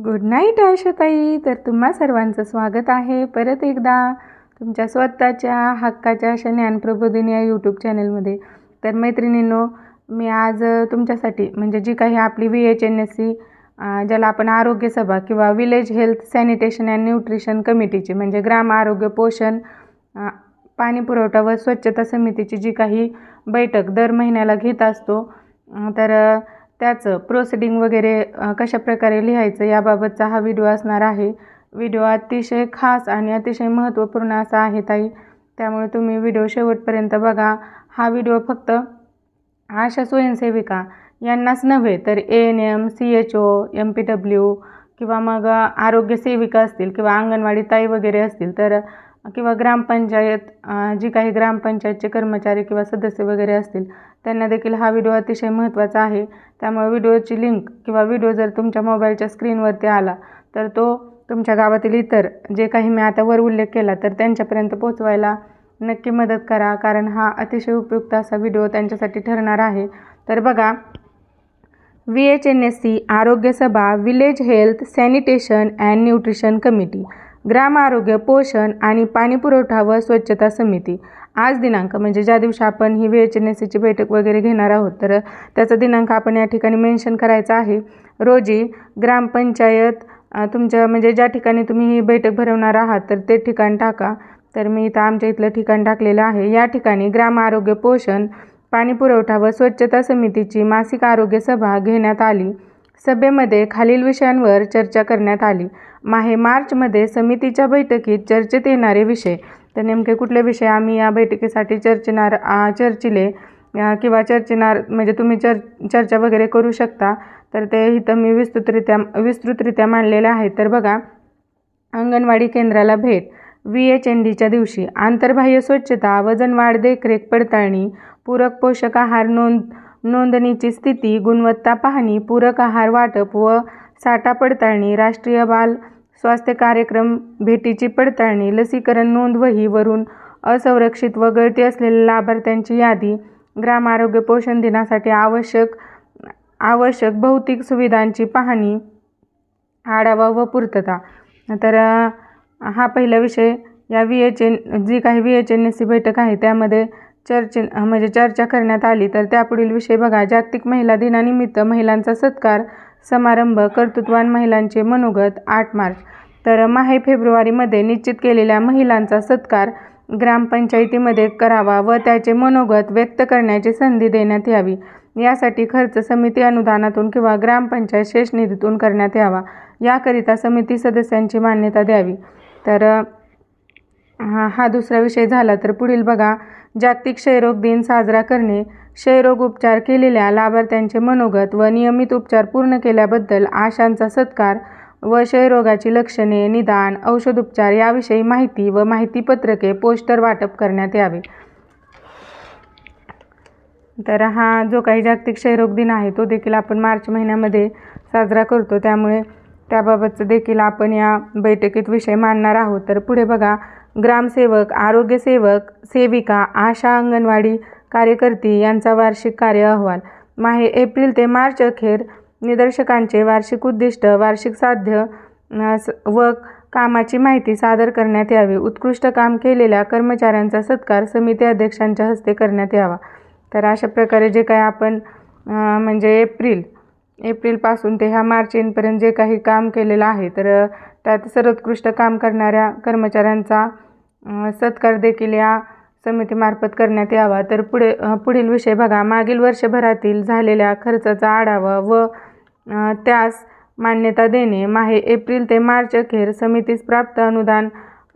Good night आशाताई. तर तुम्हा सर्वांचं स्वागत आहे परत एकदा तुमच्या स्वतःच्या हक्काच्या अशा ज्ञानप्रबोधिनी या यूट्यूब चॅनलमध्ये तर मैत्रिणींनो मी आज तुमच्यासाठी म्हणजे जी काही आपली V H N S C ज्याला आपण आरोग्य सभा किंवा village health sanitation and nutrition कमिटीची म्हणजे ग्राम आरोग्य पोषण पाणी पुरवठा व स्वच्छता समितीची जी काही बैठक दर महिन्याला घेत असतो तर त्याचं प्रोसिडिंग वगैरे कशाप्रकारे लिहायचं याबाबतचा हा व्हिडिओ असणार आहे. व्हिडिओ अतिशय खास आणि अतिशय महत्त्वपूर्ण असा आहे ताई. त्यामुळे तुम्ही व्हिडिओ शेवटपर्यंत बघा. हा व्हिडिओ फक्त आशा स्वयंसेविका यांनाच नव्हे तर A N M C H O M P W किंवा मग आरोग्य सेविका असतील किंवा अंगणवाडी ताई वगैरे असतील तर किंवा ग्रामपंचायत जी काही ग्रामपंचायतचे कर्मचारी किंवा सदस्य वगैरे असतील त्यांना देखील हा व्हिडिओ अतिशय महत्त्वाचा आहे. त्यामुळे व्हिडिओची लिंक किंवा व्हिडिओ जर तुमच्या मोबाईलच्या स्क्रीनवरती आला तर तो तुमच्या गावातील इतर जे काही मी आता वर उल्लेख केला तर त्यांच्यापर्यंत पोचवायला नक्की मदत करा. कारण हा अतिशय उपयुक्त असा व्हिडिओ त्यांच्यासाठी ठरणार आहे. तर बघा V H N S C आरोग्य सभा village health sanitation and nutrition committee. ग्राम आरोग्य पोषण आणि पाणीपुरवठा व स्वच्छता समिती. आज दिनांक म्हणजे ज्या दिवशी आपण ही व्ही एच एन एस सीची बैठक वगैरे घेणार आहोत तर त्याचा दिनांक आपण या ठिकाणी मेन्शन करायचा आहे. रोजी ग्रामपंचायत तुमच्या म्हणजे ज्या ठिकाणी तुम्ही ही बैठक भरवणार आहात तर ते ठिकाण टाका. तर मी इथं आमच्या इथलं ठिकाण टाकलेलं आहे. या ठिकाणी ग्राम आरोग्य पोषण पाणीपुरवठा व स्वच्छता समितीची मासिक आरोग्य सभा घेण्यात आली. सभेमध्ये खालील विषयांवर चर्चा करण्यात आली. माहे मार्चमध्ये समितीच्या बैठकीत चर्चेत येणारे विषय. तर नेमके कुठले विषय आम्ही या बैठकीसाठी चर्चेणार चर्चिले किंवा चर्चेणार म्हणजे तुम्ही चर चर्चा वगैरे करू शकता. तर ते इथं मी विस्तृतरित्या विस्तृतरित्या मांडलेलं आहेत. तर बघा अंगणवाडी केंद्राला भेट. व्ही एच एन डीच्या दिवशी आंतरबाह्य स्वच्छता वजनवाढ देखरेख पडताळणी पूरक पोषक आहार नोंद नोंदणीची स्थिती गुणवत्ता पाहणी पूरक आहार वाटप व साठा पडताळणी राष्ट्रीय बाल स्वास्थ्य कार्यक्रम भेटीची पडताळणी लसीकरण नोंदवहीवरून असंरक्षित व गळती असलेल्या लाभार्थ्यांची यादी ग्राम आरोग्य पोषण दिनासाठी आवश्यक आवश्यक भौतिक सुविधांची पाहणी आढावा व पूर्तता. तर हा पहिला विषय. या व्ही एच एन जी काही V H N S C बैठक आहे त्यामध्ये चर्चे म्हणजे चर्चा करण्यात आली तर त्यापुढील विषय बघा. जागतिक महिला दिनानिमित्त महिलांचा सत्कार समारंभ कर्तृत्वान महिलांचे मनोगत आठ मार्च. तर माहे फेब्रुवारीमध्ये निश्चित केलेल्या महिलांचा सत्कार ग्रामपंचायतीमध्ये करावा व त्याचे मनोगत व्यक्त करण्याची संधी देण्यात यावी. यासाठी खर्च समिती अनुदानातून किंवा ग्रामपंचायत शेष निधीतून करण्यात यावा. याकरिता समिती सदस्यांची मान्यता द्यावी. तर हा हा दुसरा विषय झाला तर पुढील बघा. जागतिक क्षयरोग दिन साजरा करणे. क्षयरोग उपचार केलेल्या लाभार्थ्यांचे मनोगत व नियमित उपचार पूर्ण केल्याबद्दल आशांचा सत्कार व क्षयरोगाची लक्षणे निदान औषधोपचार याविषयी माहिती व माहितीपत्रके पोस्टर वाटप करण्यात यावे. तर हा जो काही जागतिक क्षयरोग दिन आहे तो देखील आपण मार्च महिन्यामध्ये साजरा करतो. त्यामुळे त्याबाबतचं देखील आपण या बैठकीत विषय मांडणार आहोत. तर पुढे बघा ग्रामसेवक आरोग्यसेवक सेविका आशा अंगणवाडी कार्यकर्ती यांचा वार्षिक कार्य अहवाल. माहे एप्रिल ते मार्च अखेर निदर्शकांचे वार्षिक उद्दिष्ट वार्षिक साध्य स- व कामाची माहिती सादर करण्यात यावी. उत्कृष्ट काम केलेल्या कर्मचाऱ्यांचा सत्कार समिती अध्यक्षांच्या हस्ते करण्यात यावा. तर अशा प्रकारे जे काही आपण म्हणजे एप्रिल एप्रिलपासून ते ह्या मार्च एंडपर्यंत जे काही काम केलेलं आहे तर त्यात सर्वोत्कृष्ट काम करणाऱ्या कर्मचाऱ्यांचा सत्कार देखील या समितीमार्फत करण्यात यावा. तर पुढे पुढील विषय बघा. मागील वर्षभरातील झालेल्या खर्चाचा आढावा व त्यास मान्यता देणे. माहे एप्रिल ते मार्च अखेर समितीस प्राप्त अनुदान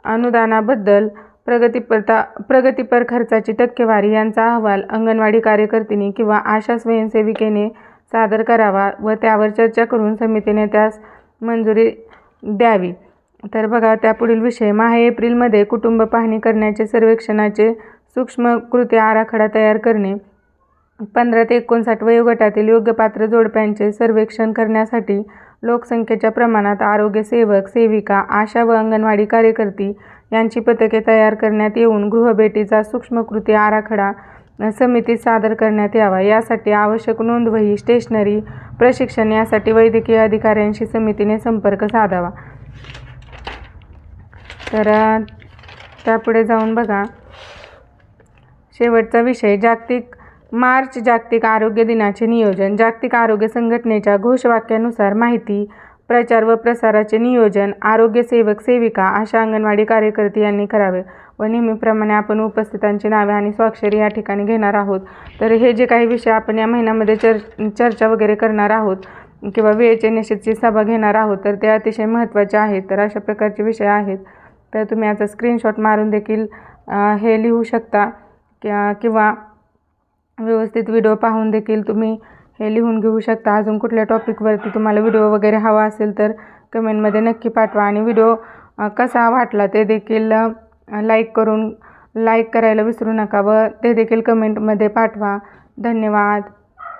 अनुदानाबद्दल प्रगतीपरता प्रगतीपर खर्चाची टक्केवारी यांचा अहवाल अंगणवाडी कार्यकर्तीने किंवा आशा स्वयंसेविकेने सादर करावा व त्यावर चर्चा करून समितीने त्यास मंजुरी द्यावी. तर बघा त्यापुढील विषय माहे एप्रिलमध्ये कुटुंब पाहणी करण्याचे सर्वेक्षणाचे सूक्ष्म कृती आराखडा तयार करणे. पंधरा ते एकोणसाठ वयोगटातील योग्य पात्र जोडप्यांचे सर्वेक्षण करण्यासाठी लोकसंख्येच्या प्रमाणात आरोग्य सेवक सेविका आशा व अंगणवाडी कार्यकर्ती यांची पथके तयार करण्यात येऊन गृहभेटीचा सूक्ष्म कृती आराखडा समितीत सादर करण्यात यावा. यासाठी आवश्यक नोंदवही स्टेशनरी प्रशिक्षण यासाठी वैद्यकीय अधिकाऱ्यांशी समितीने संपर्क साधावा. तर त्यापुढे जाऊन बघा. शेवटचा विषय जागतिक मार्च जागतिक आरोग्य दिनाचे नियोजन. जागतिक आरोग्य संघटनेच्या घोषवाक्यानुसार माहिती प्रचार व प्रसाराचे नियोजन आरोग्य सेवक सेविका अशा अंगणवाडी कार्यकर्ते यांनी करावे व नेहमीप्रमाणे आपण उपस्थितांची नावे आणि स्वाक्षरी या ठिकाणी घेणार आहोत. तर हे जे काही विषय आपण या महिन्यामध्ये चर चर्चा वगैरे करणार आहोत किंवा वेळेचे निश्चितची सभा घेणार आहोत तर ते अतिशय महत्त्वाचे आहेत. तर अशा प्रकारचे विषय आहेत. तर तुम्ही याचा स्क्रीनशॉट मारून देखील हे लिहू शकता. किंवा किंवा व्यवस्थित व्हिडिओ पाहून देखील तुम्ही हे लिहून घेऊ शकता. अजून कुठल्या टॉपिकवरती तुम्हाला व्हिडिओ वगैरे हवा असेल तर कमेंटमध्ये नक्की पाठवा. आणि व्हिडिओ कसा वाटला ते देखील लाईक करून लाईक करायला विसरू नका व ते देखील कमेंटमध्ये पाठवा. धन्यवाद.